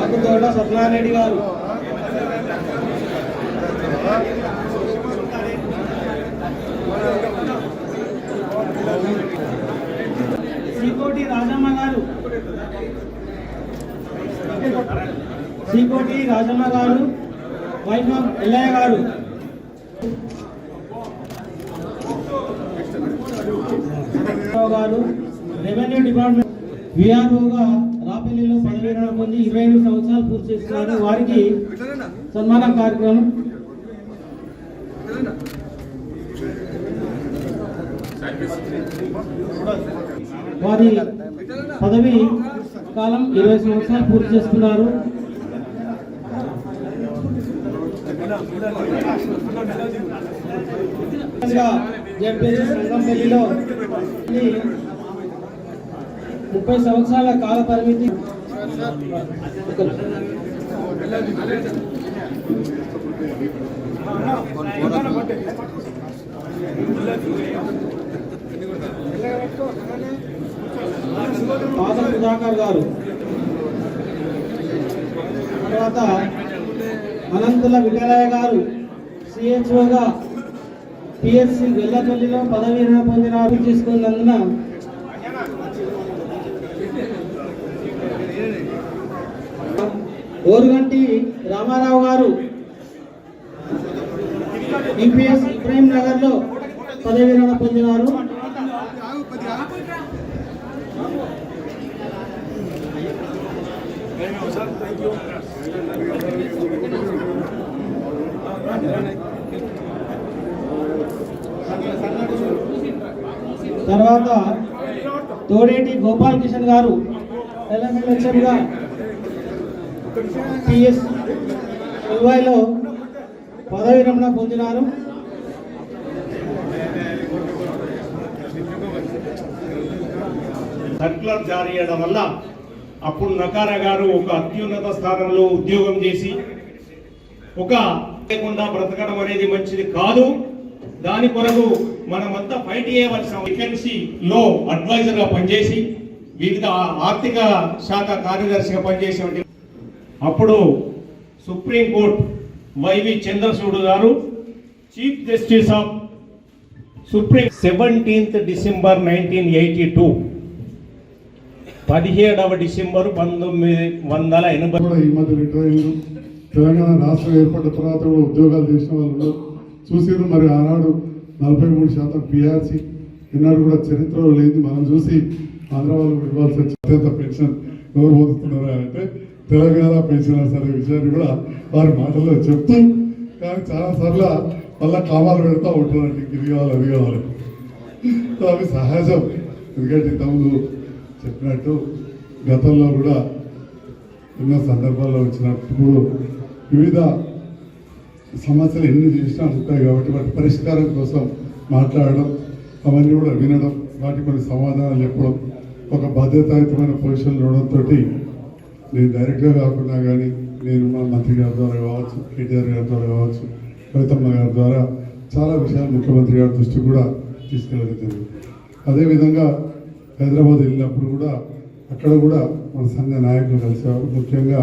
ఆకుతోట సత్యనారాయణ గారు. శ్రీకోటి రాజమ్మ గారు. శ్రీకోటి రాజమ్మ గారు వైభవ్ ఎల్లయ్య గారు. గారు రెవెన్యూ డిపార్ట్మెంట్ విఆర్ఓగా రాపల్లిలో పదవి విరమణ పొంది ఇరవై ఐదు సంవత్సరాలు పూర్తి చేస్తున్నారు వారికి సన్మాన కార్యక్రమం వారి పదవి కాలం ఇరవై సంవత్సరాలు పూర్తి చేస్తున్నారు. ముప్పై సంవత్సరాల కాల పరిమితి. పాదం సుధాకర్ గారు. తర్వాత అనంతుల విఠలయ్య గారు సిహెచ్ఓగా పిఎస్సి వెల్లపల్లిలో పదవి పొందిన తీసుకున్నందున చేసుకున్నందున ఓరుగంటి రామారావు గారు ఈపీఎస్ ఇబ్రాహిం నగర్లో పదవి విరమణ పొందినారు. తర్వాత తోడేటి గోపాల్ కిషన్ గారు ఎల్ఎంఎల్హెచ్ఎంగా పిఎస్ ఎల్వైలో పదవి విరమణ పొందినారు. సర్క్యులర్ జారీ చేయడం వల్ల అప్పుడు నకారా గారు ఒక అత్యున్నత స్థానంలో ఉద్యోగం చేసి ఒక లేకుండా బ్రతకడం అనేది మంచిది కాదు. దాని కొరకు మనమంతా ఫైట్ చేయవలసిన వేకెన్సీ లో అడ్వైజర్గా పనిచేసి వివిధ ఆర్థిక శాఖ కార్యదర్శిగా పనిచేసి అప్పుడు supreme court Y V Chandrachud గారు chief justice of supreme seventeenth December nineteen eighty two పదిహేడవ డిసెంబర్ పంతొమ్మిది వందల ఎనభై కూడా ఈ మధ్య రిటైర్ అయ్యారు తెలంగాణ రాష్ట్రం ఏర్పడిన తర్వాత కూడా ఉద్యోగాలు చేసిన వాళ్ళు చూసారు మరి ఆనాడు నలభై మూడు శాతం పిఆర్సీ. ఈనాడు కూడా చరిత్రలో లేదు మనం చూసి ఆంధ్ర వాళ్ళు ఇవ్వాల్సి వచ్చి అత్యంత పెన్షన్ ఎవరు పొందుతున్నారా అంటే తెలంగాణ పెన్షనర్స్ అనే విషయాన్ని కూడా వారి మాటల్లో చెప్తూ కానీ చాలాసార్లు మళ్ళీ కామాలు పెడతా ఉంటారండి. ఇది కావాలి అది కావాలి అవి సహజం. ఎందుకంటే ఇంతకుముందు చెప్పినట్టు గతంలో కూడా ఎన్నో సందర్భాల్లో వచ్చినప్పుడు వివిధ సమస్యలు ఎన్ని చేసినా ఉంటాయి కాబట్టి వాటి పరిష్కారం కోసం మాట్లాడడం అవన్నీ కూడా వినడం వాటి కొన్ని సమాధానాలు చెప్పడం ఒక బాధ్యతాయుతమైన పొజిషన్లో ఉండడంతో నేను డైరెక్ట్గా కాకుండా కానీ నేను మా మంత్రి గారి ద్వారా కావచ్చు కేటీఆర్ గారి ద్వారా కావచ్చు కవితమ్మ గారి ద్వారా చాలా విషయాలు ముఖ్యమంత్రి గారి దృష్టి కూడా తీసుకెళ్ళడం జరిగింది. అదేవిధంగా హైదరాబాద్ వెళ్ళినప్పుడు కూడా అక్కడ కూడా మన సంఘ నాయకులు కలిసారు ముఖ్యంగా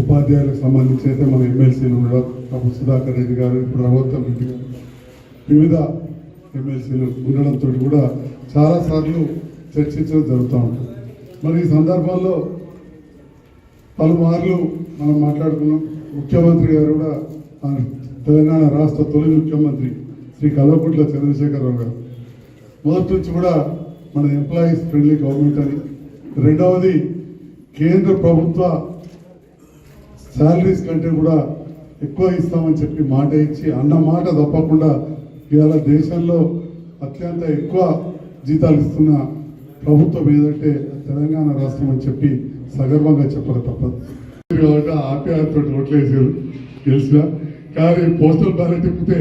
ఉపాధ్యాయులకు సంబంధించి అయితే మన ఎమ్మెల్సీలు కూడా అప్పుడు సుధాకర్ రెడ్డి గారు ఇప్పుడు రఘోత్తమ్ రెడ్డి గారు వివిధ ఎమ్మెల్సీలు ఉండడంతో కూడా చాలాసార్లు చర్చించడం జరుగుతూ ఉంటుంది. మరి ఈ సందర్భంలో పలుమార్లు మనం మాట్లాడుకున్నాం. ముఖ్యమంత్రి గారు కూడా మన తెలంగాణ రాష్ట్ర తొలి ముఖ్యమంత్రి శ్రీ కల్వకుంట్ల చంద్రశేఖరరావు గారు. మొదటి నుంచి కూడా మన ఎంప్లాయీస్ ఫ్రెండ్లీ గవర్నమెంట్ అని. రెండవది కేంద్ర ప్రభుత్వ శాలరీస్ కంటే కూడా ఎక్కువ ఇస్తామని చెప్పి మాట ఇచ్చి అన్న మాట తప్పకుండా ఇవాళ దేశంలో అత్యంత ఎక్కువ జీతాలు ఇస్తున్న ప్రభుత్వం ఏదంటే తెలంగాణ రాష్ట్రం అని చెప్పి సగర్వంగా చెప్పక తప్పదు. కాబట్టి ఆప్యాయతతో ఓట్లేసారు గెలిచిన. కానీ పోస్టల్ బ్యాలెట్ ఇప్పితే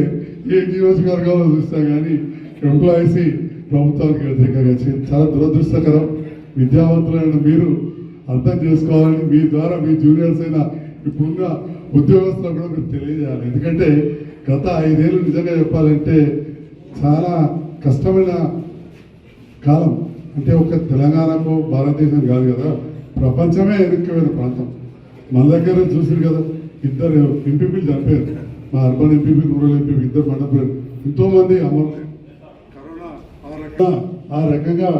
ఏ నియోజకవర్గంలో చూస్తా కానీ ఎంప్లాయీస్ ప్రభుత్వానికి వ్యతిరేకంగా చాలా దురదృష్టకరం. విద్యావంతులైన మీరు అర్థం చేసుకోవాలని మీ ద్వారా మీ జూనియర్స్ అయిన ఇప్పుడున్న ఉద్యోగస్తులకు కూడా మీరు తెలియజేయాలి. ఎందుకంటే గత ఐదేళ్ళు నిజంగా చెప్పాలంటే చాలా కష్టమైన కాలం. అంటే ఒక తెలంగాణకు భారతదేశం కాదు కదా ప్రపంచమే ఎదుర్కోమైన ప్రాంతం. మన దగ్గర చూసారు కదా ఇద్దరు ఎంపీపీలు చనిపోయారు. మా అర్బన్ ఎంపీపీ రూరల్ ఎంపీపీ ఇద్దరు మండపోయారు ఎంతోమంది అమలు ఆ రకంగా ఆ రకంగా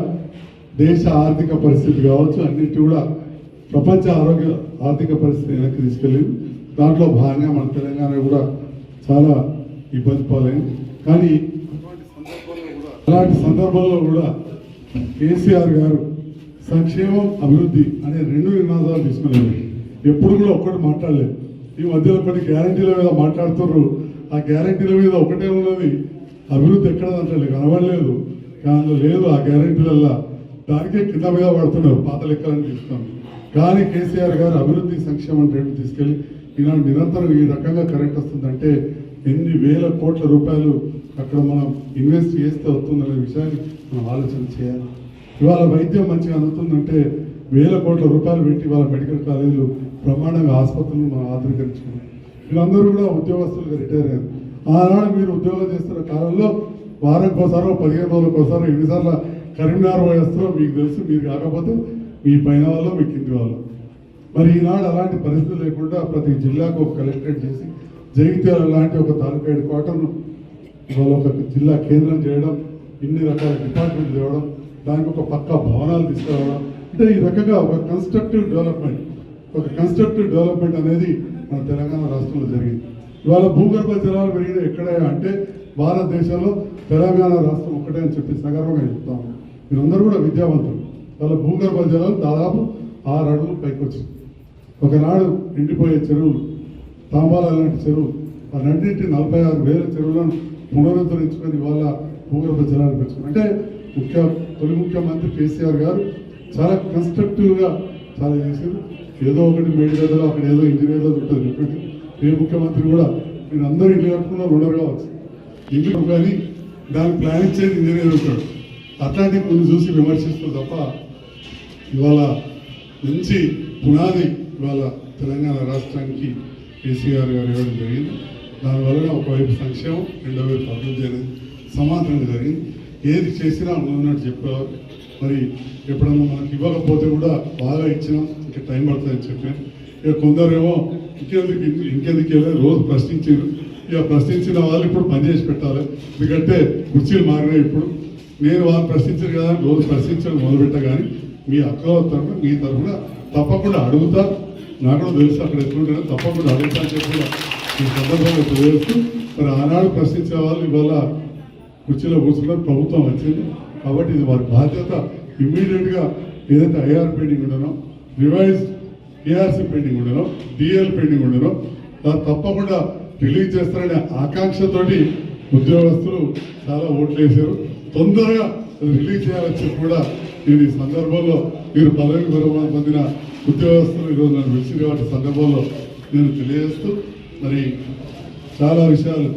దేశ ఆర్థిక పరిస్థితి కావచ్చు అన్నిటి కూడా ప్రపంచ ఆరోగ్య ఆర్థిక పరిస్థితి వెనక్కి తీసుకెళ్ళింది దాంట్లో భాగంగా మన తెలంగాణ కూడా చాలా ఇబ్బంది పాలైంది. కానీ అలాంటి సందర్భంలో కూడా కేసీఆర్ గారు సంక్షేమం అభివృద్ధి అనే రెండు నినాదాలు తీసుకునేవి ఎప్పుడు కూడా ఒక్కటి మాట్లాడలేదు. ఈ మధ్యలో కొన్ని గ్యారంటీల మీద మాట్లాడుతున్నారు. ఆ గ్యారంటీల మీద ఒకటే ఉన్నది అభివృద్ధి ఎక్కడ అంటే కనబడలేదు. కానీ లేదు ఆ గ్యారంటీలల్లా దానికే కింద మీద పడుతున్నారు పాత లెక్కలను తీసుకున్నాం కానీ కేసీఆర్ గారు అభివృద్ధి సంక్షేమం రేటు తీసుకెళ్ళి ఈనాడు నిరంతరం ఈ రకంగా కరెంట్ వస్తుందంటే ఎన్ని వేల కోట్ల రూపాయలు అక్కడ మనం ఇన్వెస్ట్ చేస్తే వస్తుందనే విషయాన్ని మనం ఆలోచన చేయాలి. ఇవాళ వైద్యం మంచిగా అందుతుందంటే వేల కోట్ల రూపాయలు పెట్టి వాళ్ళ మెడికల్ కాలేజీలు బ్రహ్మాండంగా ఆసుపత్రులు మనం ఆధునీకరించుకున్నాం వీళ్ళందరూ కూడా ఉద్యోగస్తులుగా రిటైర్ అయ్యారు. ఆనాడు మీరు ఉద్యోగం చేస్తున్న కాలంలో వారంకోసారో పదిహేను రోజులకోసారో ఎన్నిసార్లు కరీంనగర్ వయస్సులో మీకు తెలుసు మీరు కాకపోతే మీ పైన వాళ్ళు మీ కింది వాళ్ళు. మరి ఈనాడు అలాంటి పరిస్థితి లేకుండా ప్రతి జిల్లాకు ఒక కలెక్టరేట్ చేసి జగిత్యాల లాంటి ఒక తాలూకా హెడ్ క్వార్టర్ను ఇవాళ ఒక జిల్లా కేంద్రం చేయడం ఇన్ని రకాల డిపార్ట్మెంట్లు తేవడం దానికి ఒక పక్క భవనాలు తీసుకురావడం అంటే ఈ రకంగా ఒక కన్స్ట్రక్టివ్ డెవలప్మెంట్ ఒక కన్స్ట్రక్టివ్ డెవలప్మెంట్ అనేది మన తెలంగాణ రాష్ట్రంలో జరిగింది. ఇవాళ భూగర్భ జలాలు పెరిగిన ఎక్కడ అంటే భారతదేశంలో తెలంగాణ రాష్ట్రం ఒకటే అని చెప్పి సగర్వంగా చెప్తాము మీరందరూ కూడా విద్యావంతులు. వాళ్ళ భూగర్భ జలాలు దాదాపు ఆరు అడుగులు పైకి వచ్చింది. ఒకనాడు ఎండిపోయే చెరువులు తాంబాల లాంటి చెరువు ఆ రెండింటి నలభై ఆరు వేల చెరువులను పునరుద్ధరించుకొని ఇవాళ భూగర్భ జలాలు పెంచుకుని అంటే ముఖ్య తొలి ముఖ్యమంత్రి కేసీఆర్ గారు చాలా కన్స్ట్రక్టివ్గా చాలా చేశారు ఏదో ఒకటి మేడిగడ్డలో అక్కడ ఏదో ఇంజనీర్లో ఉంటుంది చెప్పండి ఏ ముఖ్యమంత్రి కూడా మీరు అందరూ ఇల్లు కట్టుకున్నారు ఉండరు కావచ్చు. ఇల్లు కానీ దాన్ని ప్లాన్ ఇచ్చేది ఇంజనీర్ ఉంటాడు. అట్లాంటి కొన్ని చూసి విమర్శిస్తూ తప్ప ఇవాళ మంచి పునాది ఇవాళ తెలంగాణ రాష్ట్రానికి కేసీఆర్ గారు ఇవ్వడం జరిగింది. దానివల్ల ఒకవైపు సంక్షేమం రెండో వైపు అభివృద్ధి అనేది సమాంతరంగా జరిగింది. ఏది చేసినా ఉన్నట్టు చెప్పేవారు. మరి ఎప్పుడన్నా మనకి ఇవ్వకపోతే కూడా బాగా ఇచ్చినాం ఇంకా టైం పడుతుందని చెప్పాను ఇక కొందరేమో ఇంకెందుకు ఇంకెందుకు వెళ్ళి రోజు ప్రశ్నించారు. ఇక ప్రశ్నించిన వాళ్ళు ఇప్పుడు పనిచేసి పెట్టాలి. ఎందుకంటే కుర్చీలు మారినాయి ఇప్పుడు. నేను వాళ్ళు ప్రశ్నించారు కదా రోజు ప్రశ్నించడం మొదలుపెట్టా కానీ మీ అక్క తరఫున మీ తరఫున తప్పకుండా అడుగుతా. నాకు కూడా తెలుసు అక్కడ ఎట్లుంటారో తప్పకుండా అడుగుతా అని చెప్పి ఈ సందర్భంగా తెలియజేస్తూ మరి ఆనాడు ప్రశ్నించే వాళ్ళు ఇవాళ కుర్చీలో కూర్చున్నారు ప్రభుత్వం వచ్చింది. కాబట్టి ఇది వారి బాధ్యత. ఇమ్మీడియట్గా ఏదైతే ఐఆర్ పెండింగ్ ఉండనో రివైజ్ ఏఆర్సీ పెండింగ్ ఉండనో డిఎల్ పెండింగ్ ఉండనో తప్పకుండా రిలీజ్ చేస్తారనే ఆకాంక్షతోటి ఉద్యోగస్తులు చాలా ఓట్లు వేశారు తొందరగా రిలీజ్ చేయాలని చెప్పి కూడా నేను ఈ సందర్భంలో మీరు పదవి విరమణ పొందిన ఉద్యోగస్తులు ఈరోజు నన్ను పిలిచిన కాబట్టి సందర్భంలో నేను తెలియజేస్తూ మరి చాలా విషయాలు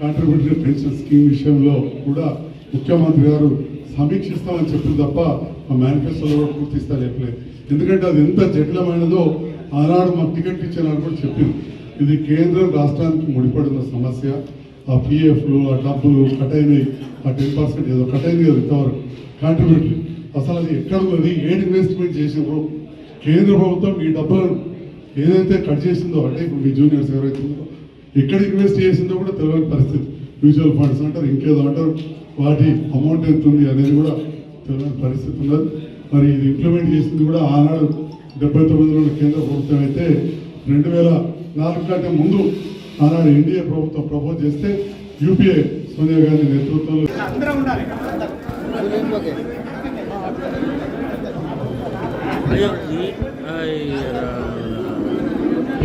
కాంట్రిబ్యూటరీ పెన్షన్ స్కీమ్ విషయంలో కూడా ముఖ్యమంత్రి గారు సమీక్షిస్తామని చెప్పిన తప్ప మా మేనిఫెస్టోలో కూడా చెప్పలేదు ఎందుకంటే అది ఎంత జటిలమైనదో ఆనాడు మాకు టికెట్ ఇచ్చేనాడు కూడా చెప్పింది. ఇది కేంద్రం రాష్ట్రానికి ముడిపడిన సమస్య. ఆ పిఎఫ్లు ఆ డబ్బులు కట్ అయినాయి ఆ టెన్ పర్సెంట్ ఏదో కట్ అయింది రికవర్ ఇంతవరకు. కాంట్రిబ్యూటరీ. అసలు అది ఎక్కడ ఉన్నది? ఇన్వెస్ట్మెంట్ చేసినారు కేంద్ర ప్రభుత్వం ఈ డబ్బులను ఏదైతే కట్ చేసిందో అంటే ఇప్పుడు మీ జూనియర్స్ ఎవరైతే ఎక్కడ ఇన్వెస్ట్ చేసిందో కూడా తెలియని పరిస్థితి. మ్యూచువల్ ఫండ్స్ అంటారు ఇంకేదో అంటారు. వాటి అమౌంట్ ఎంత ఉంది అనేది కూడా తెలియని పరిస్థితి ఉన్నది. మరి ఇది ఇంప్లిమెంట్ చేసింది కూడా ఆనాడు డెబ్బై తొమ్మిదిలో కేంద్ర ప్రభుత్వం అయితే రెండు వేల నాలుగు కంటే ముందు ఆనాడు ఎన్డీఏ ప్రభుత్వం ప్రపోజ్ చేస్తే యూపీఏ సోనియా గాంధీ నేతృత్వంలో.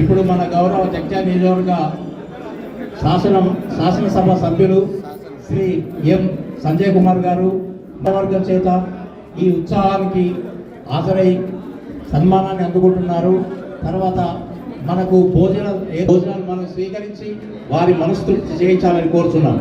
ఇప్పుడు మన గౌరవ జగ్జాల నియోజకవర్గ శాసన శాసనసభ సభ్యులు శ్రీ ఎం సంజయ్ కుమార్ గారు వర్గం చేత ఈ ఉత్సాహానికి హాజరై సన్మానాన్ని అందుకుంటున్నారు తర్వాత మనకు భోజన ఏ భోజనాలు మనం స్వీకరించి వారి మనస్తృప్తి చేయించాలని కోరుతున్నాం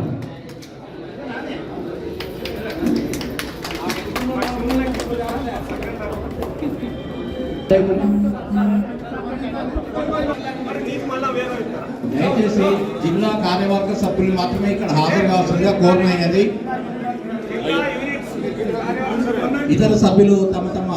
దయచేసి జిల్లా కార్యవర్గ సభ్యులు మాత్రమే ఇక్కడ హాజరు కావాల్సిందిగా కోరమైనది ఇతర సభ్యులు తమ తమ